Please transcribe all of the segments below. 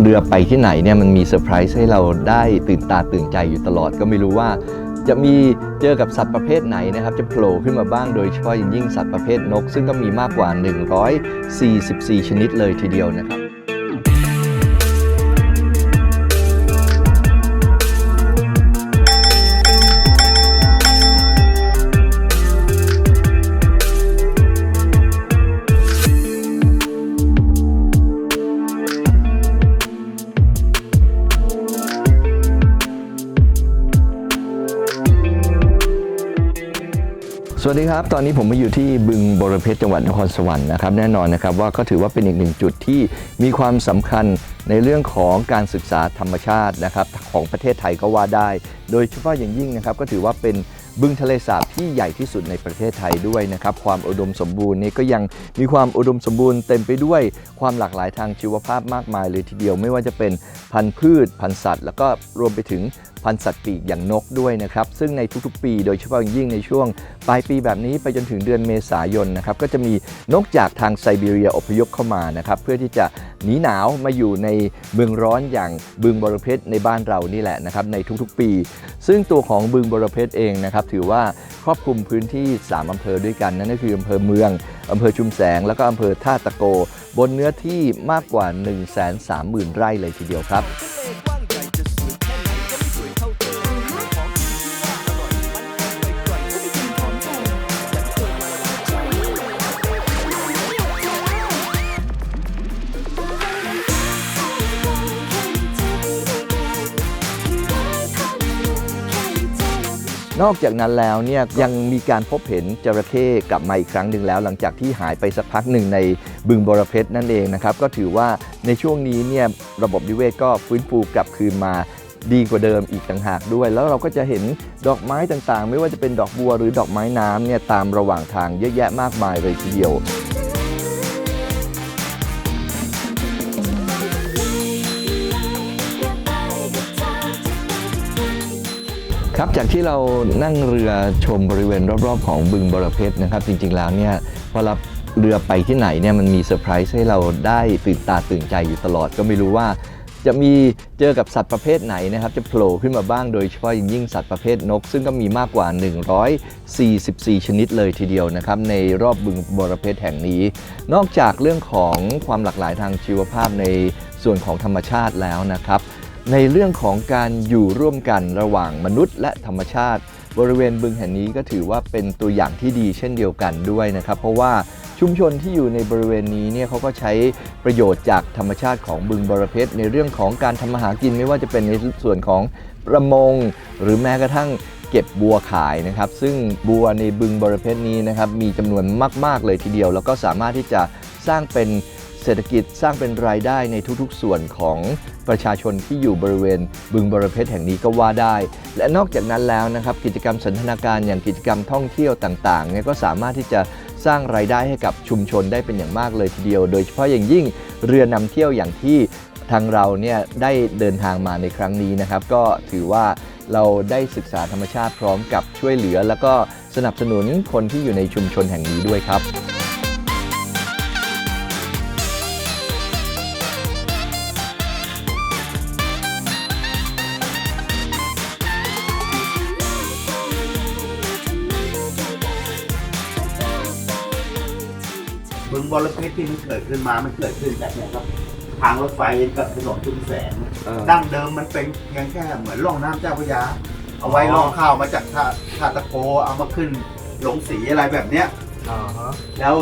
เรือไปที่ไหนเนี่ยมันมีเซอร์ไพรส์ให้เราได้ตื่นตาตื่นใจอยู่ตลอดก็ไม่รู้ว่าจะมีเจอกับสัตว์ประเภทไหนนะครับ จะโผล่ขึ้นมาบ้างโดยเฉพาะอย่งยิ่งสัตว์ประเภทนก ซึ่งก็มีมากกว่า 144 ชนิดเลยทีเดียวนะครับ สวัสดีครับ ตอนนี้ผมมาอยู่ที่บึงบรเพชรจังหวัดนครสวรรค์นะครับแน่นอนนะครับว่าก็ถือว่าเป็นอีกหนึ่งจุดที่มีความสำคัญในเรื่องของการศึกษาธรรมชาตินะครับของประเทศไทยก็ว่าได้ โดยเฉพาะอย่างยิ่งนะครับก็ถือว่าเป็นบึงทะเลสาบที่ใหญ่ที่สุดในประเทศไทยด้วยนะครับความอุดมสมบูรณ์นี่ก็ยังมีความอุดมสมบูรณ์เต็มไปด้วยความหลากหลายทางชีวภาพมากมายเลยทีเดียว ไม่ว่าจะเป็นพันธุ์พืช พันธุ์สัตว์ แล้วก็รวมไปถึง พันธุ์สัตว์ปีกอย่างนกด้วยนะครับ ซึ่งในทุกๆปี โดยเฉพาะอย่างยิ่งในช่วงปลายปีแบบนี้ไปจนถึงเดือนเมษายนนะครับก็จะมีนกจากทางไซบีเรียอพยพเข้ามานะครับเพื่อที่จะหนีหนาวมาอยู่ในเมืองร้อนอย่างบึงบรเพชรในบ้านเรานี่แหละนะครับในทุกๆปี ซึ่งตัวของบึงบรเพชรเองนะครับถือว่าครอบคลุมพื้นที่ 3 อำเภอด้วยกันนั่นก็คืออำเภอเมืองอำเภอชุมแสง แล้วก็อำเภอท่าตะโก บนเนื้อที่มากกว่า 1 3 0 0 0 0 ไร่เลยทีเดียวครับ นอกจากนั้นแล้วเนี่ยยังมีการพบเห็นจระเข้กลับมาอีกครั้งหนึ่งแล้ว หลังจากที่หายไปสักพักหนึ่งในบึงบรเพชรนั่นเองนะครับก็ถือว่าในช่วงนี้เนี่ยระบบนิเวศก็ฟื้นฟูกลับคืนมาดีกว่าเดิมอีกต่างหากด้วย แล้วเราก็จะเห็นดอกไม้ต่างๆ ไม่ว่าจะเป็นดอกบัวหรือดอกไม้น้ำเนี่ยตามระหว่างทางเยอะแยะมากมายเลยทีเดียว ครับจากที่เรานั่งเรือชมบริเวณรอบๆ ของบึงบรเพชรนะครับ จริงๆแล้วเนี่ยพอเราเรือไปที่ไหนเนี่ยมันมีเซอร์ไพรส์ให้เราได้ตื่นตาตื่นใจอยู่ตลอดก็ไม่รู้ว่า จะมีเจอกับสัตว์ประเภทไหนนะครับ จะโผล่ขึ้นมาบ้างโดยเฉพาะยิ่งสัตว์ประเภทนก ซึ่งก็มีมากกว่า 144 ชนิดเลยทีเดียวนะครับ ในรอบบึงบรเพชรแห่งนี้ นอกจากเรื่องของความหลากหลายทางชีวภาพในส่วนของธรรมชาติแล้วนะครับ ในเรื่องของการอยู่ร่วมกันระหว่างมนุษย์และธรรมชาติ บริเวณบึงแห่งนี้ก็ถือว่าเป็นตัวอย่างที่ดีเช่นเดียวกันด้วยนะครับ เพราะว่าชุมชนที่อยู่ในบริเวณนี้เนี่ยเขาก็ใช้ประโยชน์จากธรรมชาติของบึงบรเพชรในเรื่องของการทำมาหากินไม่ว่าจะเป็นในส่วนของประมง หรือแม้กระทั่งเก็บบัวขายนะครับ ซึ่งบัวในบึงบรเพชรนี้นะครับมีจำนวนมาก ๆ เลยทีเดียว แล้วก็สามารถที่จะสร้างเป็น เศรษฐกิจสร้างเป็นรายได้ในทุกๆ ส่วนของประชาชนที่อยู่บริเวณบึงบรเพชรแห่งนี้ก็ว่าได้ และนอกจากนั้นแล้วนะครับกิจกรรมสันทนาการอย่างกิจกรรมท่องเที่ยวต่างๆเนี่ยก็สามารถที่จะสร้างรายได้ให้กับชุมชนได้เป็นอย่างมากเลยทีเดียว โดยเฉพาะอย่างยิ่งเรือนำเที่ยวอย่างที่ทางเราเนี่ยได้เดินทางมาในครั้งนี้นะครับ ก็ถือว่าเราได้ศึกษาธรรมชาติพร้อมกับช่วยเหลือ แล้วก็สนับสนุนคนที่อยู่ในชุมชนแห่งนี้ด้วยครับ บึงบรเพชรที่มันเกิดขึ้นมา มันเกิดขึ้นจากเนี่ยครับ ทางรถไฟกับถนนชุมแสง เออ ดั้งเดิมมันเป็นเพียงแค่เหมือนร่องน้ำเจ้าพระยา เอาไว้ล่องข้าวมาจากท่าท่าตะโกเอามาขึ้นหลงสีอะไรแบบเนี้ยแล้ว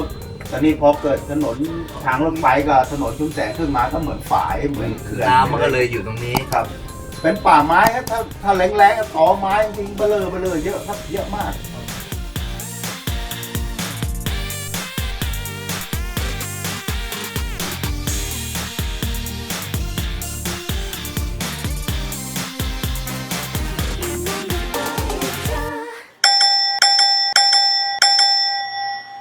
ตอนนี้พอเกิดถนนทางรถไฟกับถนนชุมแสงขึ้นมาก็เหมือนฝายเหมือนเขื่อนน้ำมันก็เลยอยู่ตรงนี้ ครับ เป็นป่าไม้ครับถ้าถ้าแรงๆก็ตอไม้จริงๆเบลอเบลอเยอะครับเยอะมากอ